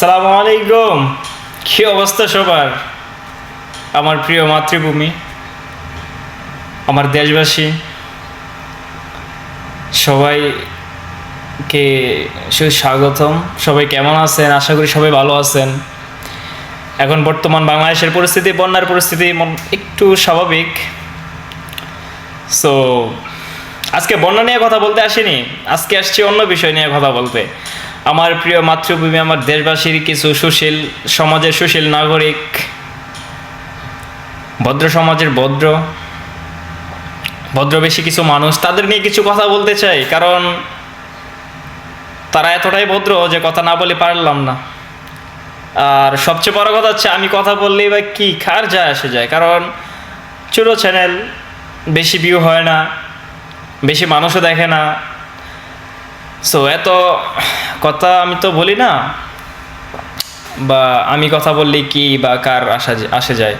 সালাম আলাইকুম। কি অবস্থা সবার? আমার প্রিয় মাতৃভূমি, আমার দেশবাসী, সবাইকে সুস্বাগতম। সবাই কেমন আছেন? আশা করি সবাই ভালো আছেন। এখন বর্তমান বাংলাদেশের পরিস্থিতি, বন্যার পরিস্থিতি একটু স্বাভাবিক। সো আজকে বন্যা নিয়ে কথা বলতে আসিনি। আজকে আসছি অন্য বিষয় নিয়ে কথা বলতে। আমার প্রিয় মাতৃভূমি, আমার দেশবাসীর কিছু সুশীল সমাজের সুশীল নাগরিক, ভদ্র সমাজের ভদ্র ভদ্র বেশি কিছু মানুষ, তাদের নিয়ে কিছু কথা বলতে চাই, কারণ তারা এতটাই ভদ্র যে কথা না বলে পারলাম না। আর সবচেয়ে বড় কথা হচ্ছে, আমি কথা বললেই বা কি, কার যায় আসে যায়, কারণ ছোটো চ্যানেল বেশি ভিউ হয় না, বেশি মানুষও দেখে না। সো এত কথা আমি তো বলি না, বা আমি কথা বললেই কি বা কার আসা আসে যায়।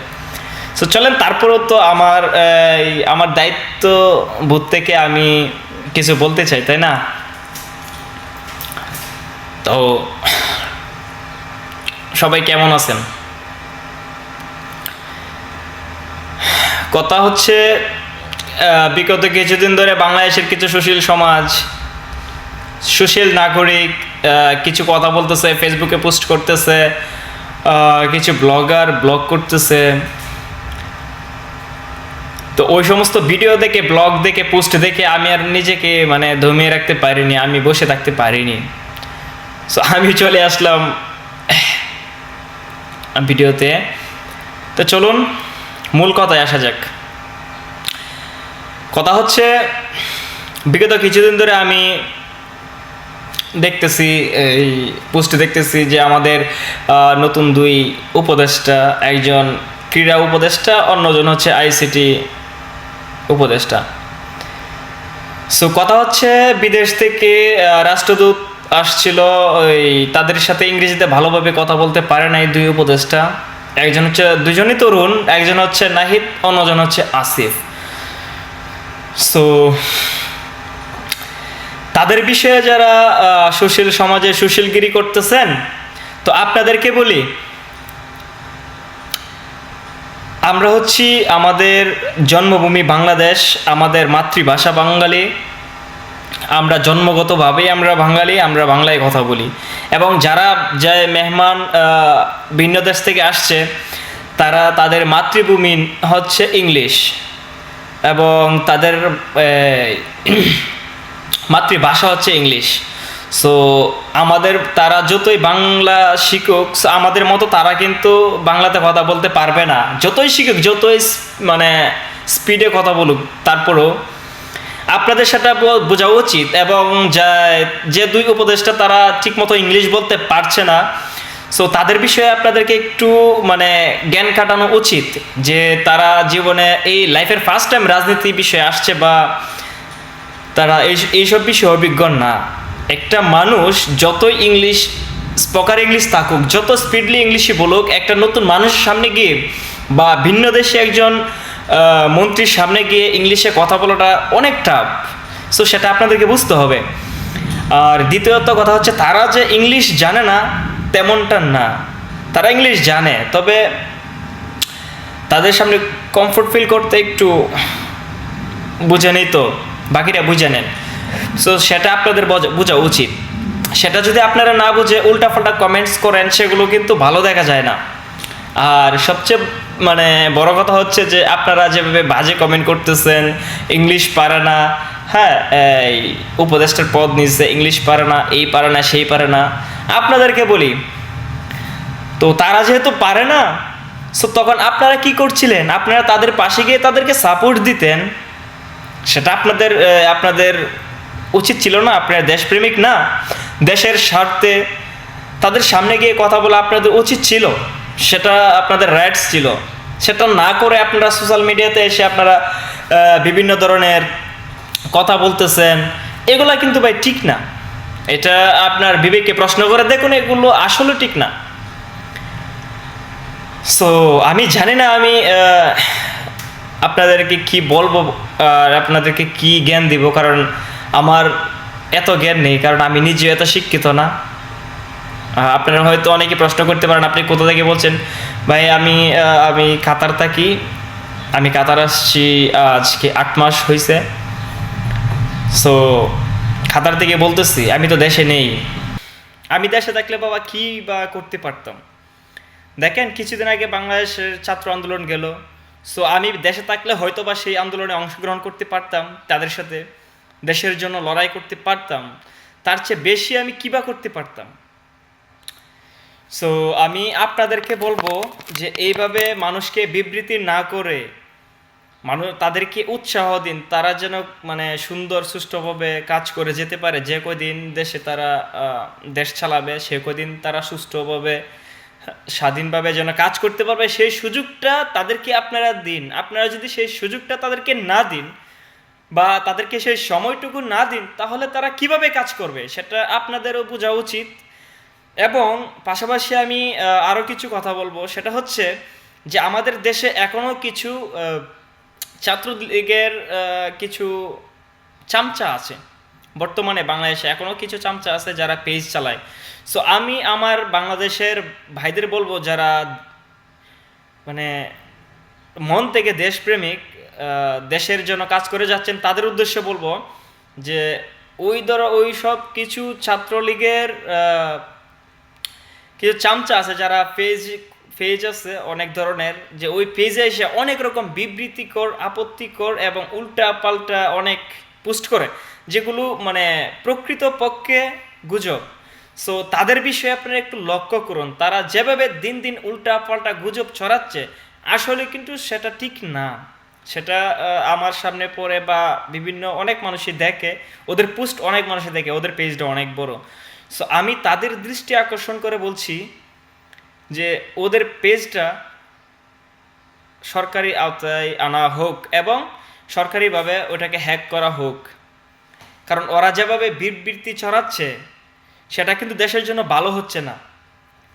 সো চলেন তারপরেও তো আমার আমার দায়িত্ব বোধ থেকে আমি কিছু বলতে চাই, তাই না? তো, সবাই কেমন আছেন? কথা হচ্ছে বিগত কিছুদিন ধরে বাংলাদেশের কিছু সুশীল সমাজ, সুশীল নাগরিক কিছু কথা বলতেছে ফেসবুকে পোস্ট করতেছে কিছু ব্লগার ব্লগ করতেছে। তো ওই সমস্ত ভিডিও দেখে ব্লগ দেখে পোস্ট দেখে আমি আর নিজেকে মানে ধমিয়ে রাখতে পারিনি, আমি বসে থাকতে পারিনি। সো আমি চলে আসলাম ভিডিওতে তো চলুন, মূল কথায় আসা যাক। কথা হচ্ছে, বিগত কিছুদিন ধরে আমি দেখতেছি, এই পোস্টে দেখতেছি যে আমাদের নতুন দুই উপদেষ্টা, একজন ক্রীড়া উপদেষ্টা, অন্যজন হচ্ছে আইসিটি উপদেষ্টা। সো কথা হচ্ছে বিদেশ থেকে রাষ্ট্রদূত আসছিল, ওই তাদের সাথে ইংরেজিতে ভালোভাবে কথা বলতে পারে নাই দুই উপদেষ্টা। একজন হচ্ছে, দুজনই তরুণ, একজন হচ্ছে নাহিদ, অন্যজন হচ্ছে আসিফ। সো তাদের বিষয়ে যারা সুশীল সমাজে সুশীলগিরি করতেছেন, তো আপনাদেরকে বলি, আমরা হচ্ছি আমাদের জন্মভূমি বাংলাদেশ, আমাদের মাতৃভাষা বাঙালি। আমরা জন্মগতভাবেই আমরা বাঙালি, আমরা বাংলায় কথা বলি। এবং যারা যে মেহমান ভিন্ন দেশ থেকে আসছে, তারা তাদের মাতৃভূমি হচ্ছে ইংলিশ। এবং তাদের মাতৃভাষা হচ্ছে ইংলিশ। সো আমাদের তারা যতই বাংলা শিখুক আমাদের মতো তারা কিন্তু বাংলাতে কথা বলতে পারবে না। যতই শিখুক, যতই মানে স্পিডে কথা বলুক, তারপরেও আপনাদের সেটা বোঝা উচিত এবং যা- দুই উপদেষ্টা তারা ঠিকমতো ইংলিশ বলতে পারছে না সো তাদের বিষয়ে আপনাদেরকে একটু মানে জ্ঞান কাটানো উচিত যে তারা জীবনে এই লাইফের ফার্স্ট টাইম রাজনীতি বিষয়ে আসছে বা তারা এই এইসব বিষয়ে অভিজ্ঞ না। একটা মানুষ যতই ইংলিশ স্পকার ইংলিশ থাকুক, যত স্পিডলি ইংলিশই বলুক, একটা নতুন মানুষের সামনে গিয়ে বা ভিন্ন দেশে একজন মন্ত্রীর সামনে গিয়ে ইংলিশে কথা বলাটা অনেক টাফ সো সেটা আপনাদেরকে বুঝতে হবে। আর দ্বিতীয়ত কথা হচ্ছে, তারা যে ইংলিশ জানে না, তেমনটা না। তারা ইংলিশ জানে, তবে তাদের সামনে কমফোর্ট ফিল করতে একটু বুঝে নেই তো। বাকিরা বুঝে নেন। সো সেটা আপনাদের বোঝা উচিত। সেটা যদি আপনারা না বুঝে উল্টাপাল্টা কমেন্টস করেন, সেগুলো কিন্তু ভালো দেখা যায় না। আর সবচেয়ে মানে বড় কথা হচ্ছে যে, আপনারা যেভাবে বাজে কমেন্ট করতেছেন ইংলিশ পারে না হ্যাঁ এই উপদেষ্টার পদ নিচ্ছে ইংলিশ পারে না, এই পারে না, সেই পারে না, আপনাদেরকে বলি, তো তারা যেহেতু পারে না সো তখন আপনারা কি করছিলেন? আপনারা তাদের পাশে গিয়ে তাদেরকে সাপোর্ট দিতেন সেটা আপনাদের আপনাদের উচিত ছিল না? আপনারা দেশপ্রেমিক না? দেশের স্বার্থে তাদের সামনে গিয়ে কথা বলা আপনাদের উচিত ছিল। সেটা আপনাদের রাইটস ছিল। সেটা না করে আপনারা সোশ্যাল মিডিয়াতে এসে আপনারা বিভিন্ন ধরনের কথা বলতেছেন, এগুলা কিন্তু ভাই ঠিক না। এটা আপনার বিবেককে প্রশ্ন করে, দেখুন এগুলো আসলে ঠিক না। সো আমি জানি না আমি আপনাদেরকে কি বলব, আর আপনাদেরকে কি জ্ঞান দিব? কারণ আমার এত জ্ঞান নেই, কারণ আমি নিজে এত শিক্ষিত না। আপনারা হয়তো অনেকে প্রশ্ন করতে পারেন, আপনি কোথা থেকে বলছেন? ভাই, আমি আমি কাতার থাকি। আমি কাতার আসছি আজকে আট মাস হয়েছে সো কাতার থেকে বলতেছি, আমি তো দেশে নেই। আমি দেশে থাকলে বাবা কি বা করতে পারতাম? দেখেন, কিছুদিন আগে বাংলাদেশের ছাত্র আন্দোলন গেল। সো আমি দেশে থাকলে হয়তো বা সেই আন্দোলনে অংশগ্রহণ করতে পারতাম তাদের সাথে, দেশের জন্য লড়াই করতে পারতাম। তার চেয়ে বেশি আমি কী বা করতে পারতাম? সো আমি আপনাদেরকে বলব যে এইভাবে মানুষকে বিবৃতি না করে মানুষ তাদেরকে উৎসাহ দিন। তারা যেন মানে সুন্দর, সুষ্ঠুভাবে কাজ করে যেতে পারে। যে কদিন দেশে তারা দেশ চালাবে, সে কদিন তারা সুষ্ঠুভাবে স্বাধীনভাবে যেন কাজ করতে পারবে, সেই সুযোগটা তাদেরকে আপনারা দিন। আপনারা যদি সেই সুযোগটা তাদেরকে না দিন বা তাদেরকে সেই সময়টুকু না দিন, তাহলে তারা কীভাবে কাজ করবে, সেটা আপনাদেরও বোঝা উচিত। এবং পাশাপাশি আমি আরও কিছু কথা বলব, সেটা হচ্ছে যে আমাদের দেশে এখনও কিছু ছাত্রলীগের কিছু চামচা আছে। বর্তমানে বাংলাদেশে এখনও কিছু চামচা আছে যারা পেজ চালায়। সো আমি আমার বাংলাদেশের ভাইদের বলব যারা মানে মন থেকে দেশপ্রেমিক দেশের জন্য কাজ করে যাচ্ছেন, তাদের উদ্দেশ্যে বলব যে, ওই ধরো, ওই সব কিছু ছাত্রলীগের কিছু চামচা আছে যারা পেজ পেজ আছে অনেক ধরনের, যে ওই পেজে এসে অনেক রকম বিবৃতিকর, আপত্তিকর এবং উল্টা পাল্টা অনেক পোস্ট করে, যেগুলো মানে প্রকৃত পক্ষে গুজব। সো তাদের বিষয়ে আপনারা একটু লক্ষ্য করুন। তারা যেভাবে দিন দিন উল্টা পাল্টা গুজব ছড়াচ্ছে, আসলে কিন্তু সেটা ঠিক না। সেটা আমার সামনে পড়ে বা বিভিন্ন অনেক মানুষই দেখে, ওদের পোস্ট অনেক মানুষই দেখে, ওদের পেজটা অনেক বড়। সো আমি তাদের দৃষ্টি আকর্ষণ করে বলছি যে, ওদের পেজটা সরকারি আওতায় আনা হোক এবং সরকারিভাবে ওটাকে হ্যাক করা হোক। কারণ ওরা যেভাবে বিবৃতি ছড়াচ্ছে সেটা কিন্তু দেশের জন্য ভালো হচ্ছে না।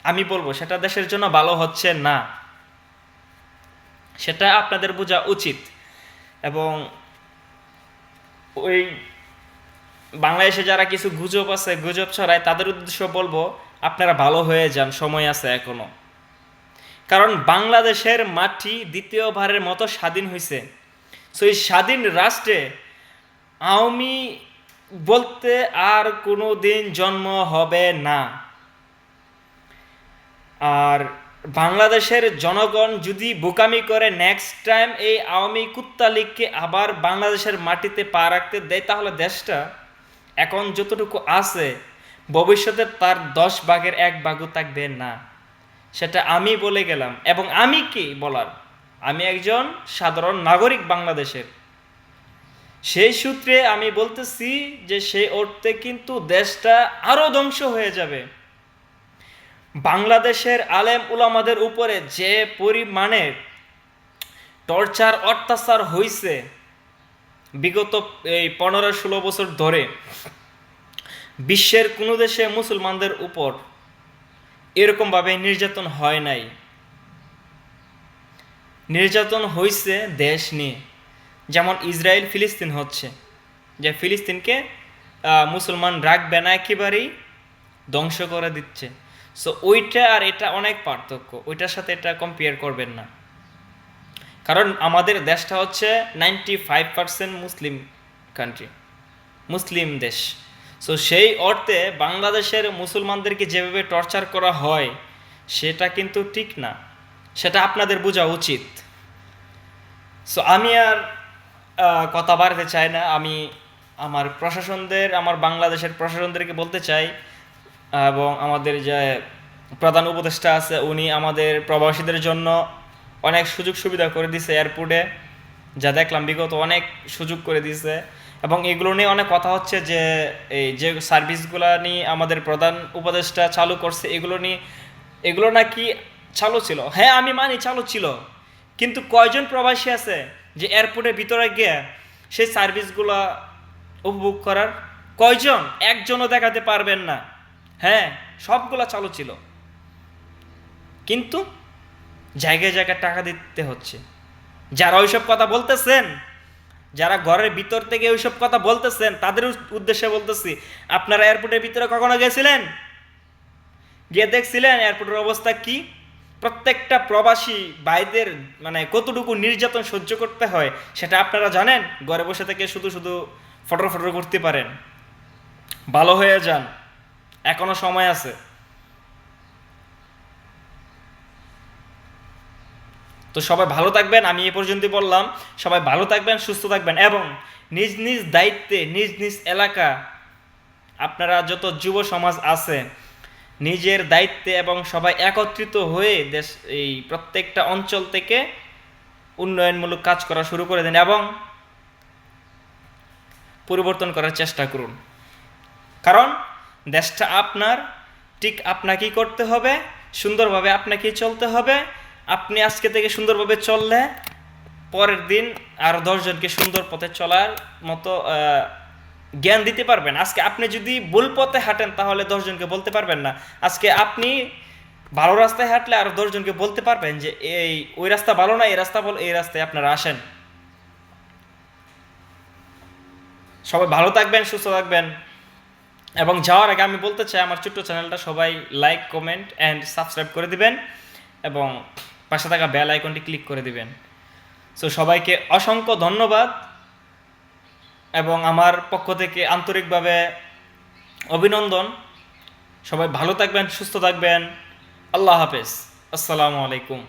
আমি বলব, সেটা দেশের জন্য ভালো হচ্ছে না। সেটা আপনাদের বোঝা উচিত। এবং ওই বাংলাদেশে যারা কিছু গুজব আছে, গুজব ছড়ায়, তাদের উদ্দেশ্য বলব, আপনারা ভালো হয়ে যান, সময় আছে এখনও। কারণ বাংলাদেশের মাটি দ্বিতীয়বারের মতো স্বাধীন হয়েছে সো এই স্বাধীন রাষ্ট্রে আওয়ামী বলতে আর কোনো দিন জন্ম হবে না। আর বাংলাদেশের জনগণ যদি বোকামি করে নেক্সট টাইম এই আওয়ামী কুত্তা লীগকে আবার বাংলাদেশের মাটিতে পা রাখতে দেয়, তাহলে দেশটা এখন যতটুকু আছে, ভবিষ্যতে তার দশ ভাগের এক ভাগও থাকবে না। সেটা আমি বলে গেলাম। এবং আমি কি বলার? আমি একজন সাধারণ নাগরিক বাংলাদেশের। সেই সূত্রে আমি বলতেছি যে সেই অর্থে কিন্তু দেশটা আরও ধ্বংস হয়ে যাবে। বাংলাদেশের আলেম উলামাদের উপরে যে পরিমাণে টর্চার, অত্যাচার হইছে বিগত এই পনেরো ষোলো বছর ধরে, বিশ্বের কোনো দেশে মুসলমানদের উপর এরকমভাবে নির্যাতন হয় নাই। নির্যাতন হইছে দেশ নিয়ে। যেমন ইসরায়েল ফিলিস্তিন হচ্ছে, যে ফিলিস্তিনকে মুসলমান রাখবে না একেবারেই ধ্বংস করে দিচ্ছে। সো ওইটা আর এটা অনেক পার্থক্য, ওইটার সাথে এটা কম্পেয়ার করবেন না। কারণ আমাদের দেশটা হচ্ছে ninety five percent Muslim country মুসলিম দেশ। সো সেই অর্থে বাংলাদেশের মুসলমানদেরকে যেভাবে টর্চার করা হয়, সেটা কিন্তু ঠিক না, সেটা আপনাদের বোঝা উচিত। সো আমি আর কথা বাড়াতে চাই না। আমি আমার প্রশাসনদের, আমার বাংলাদেশের প্রশাসনদেরকে বলতে চাই এবং আমাদের যে প্রধান উপদেষ্টা আছে, উনি আমাদের প্রবাসীদের জন্য অনেক সুযোগ সুবিধা করে দিছে এয়ারপোর্টে। যা দেখলাম, বিগত অনেক সুযোগ করে দিয়েছে এবং এগুলো নিয়ে অনেক কথা হচ্ছে যে, এই যে সার্ভিসগুলো নিয়ে আমাদের প্রধান উপদেষ্টা চালু করছে, এগুলো নিয়ে, এগুলো নাকি চালু ছিল। হ্যাঁ আমি মানি চালু ছিল। কিন্তু কয়জন প্রবাসী আছে? যে এয়ারপোর্টের ভিতরে গিয়ে সেই সার্ভিসগুলো উপভোগ করার কয়জন? একজনও দেখাতে পারবেন না। হ্যাঁ সবগুলা চালু ছিল। কিন্তু জায়গায় জায়গায় টাকা দিতে হচ্ছে। যারা ওইসব কথা বলতেছেন, যারা ঘরের ভিতর থেকে ওইসব কথা বলতেছেন, তাদের উদ্দেশ্যে বলতেছি, আপনারা এয়ারপোর্টের ভিতরে কখনো গেছিলেন? গিয়ে দেখছিলেন এয়ারপোর্টের অবস্থা কি? প্রত্যেকটা প্রবাসী ভাইদের মানে কতটুকু নির্যাতন সহ্য করতে হয়, সেটা আপনারা জানেন? ঘরে বসে থেকে শুধু শুধু ফটো ফটো করতে পারেন। ভালো হয়ে যান। এখনও সময় আছে। তো সবাই ভালো থাকবেন, আমি এ পর্যন্ত বললাম। সবাই ভালো থাকবেন, সুস্থ থাকবেন এবং নিজ নিজ দায়িত্বে, নিজ নিজ এলাকা আপনারা যত যুব সমাজ আছে নিজের দায়িত্বে এবং সবাই একত্রিত হয়ে দেশ, এই প্রত্যেকটা অঞ্চল থেকে উন্নয়নমূলক কাজ করা শুরু করে দেন এবং পরিবর্তন করার চেষ্টা করুন। কারণ দেশটা আপনার, ঠিক আপনাকেই করতে হবে, সুন্দরভাবে আপনাকেই চলতে হবে। আপনি আজকে থেকে সুন্দরভাবে চললে পরের দিন আর দশজনকে সুন্দর পথে চলার মতো জ্ঞান দিতে পারবেন। আজকে আপনি যদি ভুল পথে হাঁটেন, তাহলে দশজনকে বলতে পারবেন না। আজকে আপনি ভালো রাস্তায় হাঁটলে আর দশজনকে বলতে পারবেন যে, এই, ওই রাস্তা ভালো না, এই রাস্তা এই রাস্তায় আপনারা আসেন। সবাই ভালো থাকবেন, সুস্থ থাকবেন। এবং যাওয়ার আগে আমি বলতে চাই, আমার ছোট্ট চ্যানেলটা সবাই লাইক, কমেন্ট অ্যান্ড সাবস্ক্রাইব করে দিবেন এবং পাশে থাকা বেল আইকনটি ক্লিক করে দিবেন। সো সবাইকে অসংখ্য ধন্যবাদ। এবং আমার পক্ষ থেকে আন্তরিকভাবে অভিনন্দন। সবাই ভালো থাকবেন, সুস্থ থাকবেন। আল্লাহ হাফেজ। আসসালামু আলাইকুম।